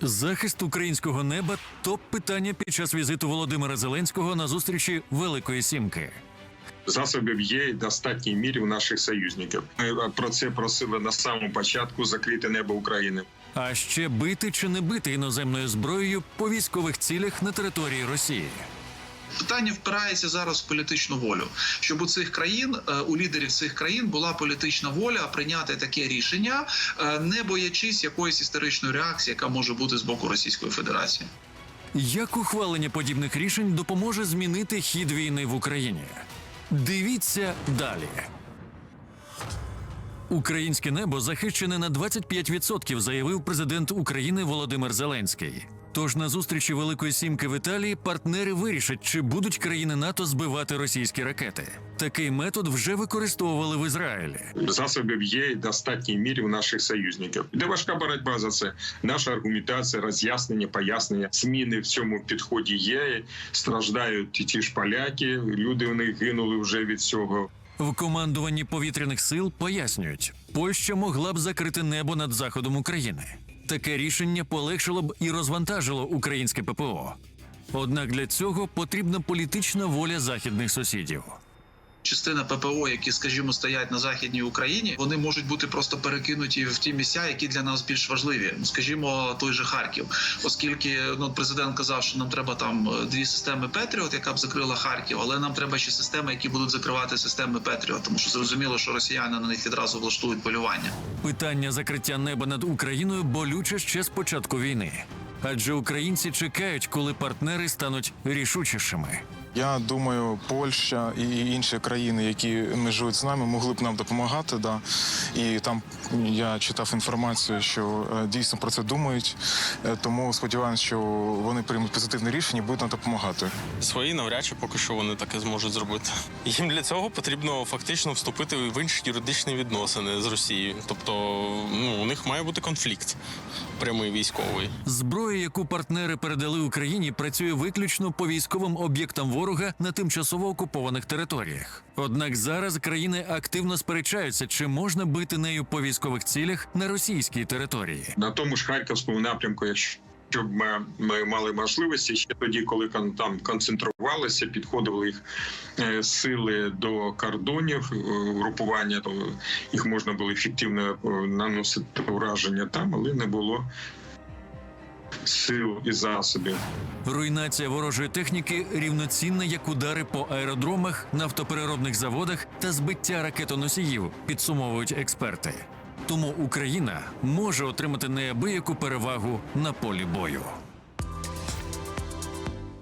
Захист українського неба топ питання під час візиту Володимира Зеленського на зустрічі Великої Сімки. Засобів є і в достатній мірі у наших союзників. Ми про це просили на самому початку закрити небо України. А ще бити чи не бити іноземною зброєю по військових цілях на території Росії. Питання впирається зараз в політичну волю, щоб у цих країн, е, у лідерів цих країн була політична воля прийняти таке рішення, е, не боячись якоїсь історичної реакції, яка може бути з боку Російської Федерації. Як ухвалення подібних рішень допоможе змінити хід війни в Україні? Дивіться далі. Українське небо захищене на 25%, заявив президент України Володимир Зеленський. Тож на зустрічі Великої Сімки в Італії партнери вирішать, чи будуть країни НАТО збивати російські ракети. Такий метод вже використовували в Ізраїлі. Засобів є в достатній мірі у наших союзників. Де важка боротьба за це. Наша аргументація, роз'яснення, пояснення, зміни в цьому підході є. Страждають ті ж поляки. Люди в них гинули вже від цього. В командуванні повітряних сил пояснюють, Польща могла б закрити небо над заходом України. Таке рішення полегшило б і розвантажило українське ППО. Однак для цього потрібна політична воля західних сусідів. Частина ППО, які, скажімо, стоять на західній Україні, вони можуть бути просто перекинуті в ті місця, які для нас більш важливі. Ну, Скажімо, той же Харків, оскільки ну президент казав, що нам треба там е, дві системи Петріот, яка б закрила Харків, але нам треба ще системи, які будуть закривати системи Петріот, тому що зрозуміло, що росіяни на них відразу влаштують полювання. Питання закриття неба над Україною болюче ще з початку війни. Адже українці чекають, коли партнери стануть рішучішими. Я думаю, Польща і інші країни, які межують з нами, могли б нам допомагати. Да. І там я читав інформацію, що е, дійсно про це думають. Е, Тому сподіваємось, що вони приймуть позитивне рішення і будуть нам допомагати. Свої навряд чи поки що вони таке зможуть зробити. Їм для цього потрібно фактично вступити в інші юридичні відносини з Росією. Тобто, ну у них має бути конфлікт прямий військовий. Зброя, яку партнери передали Україні, працює виключно по військовим об'єктам ворога на тимчасово окупованих територіях. Однак зараз країни активно сперечаються, чи можна бити нею по військових цілях на російській території. На тому ж харківському напрямку, якщо б ми, ми мали можливості ще тоді, коли там концентрувалися, підходили їх е, сили до кордонів е, групування, то їх можна було ефективно е, наносити ураження там, але не було сил і засобів. Руйнація ворожої техніки рівноцінна як удари по аеродромах, нафтопереробних заводах та збиття ракетоносіїв, підсумовують експерти. Тому Україна може отримати неабияку перевагу на полі бою.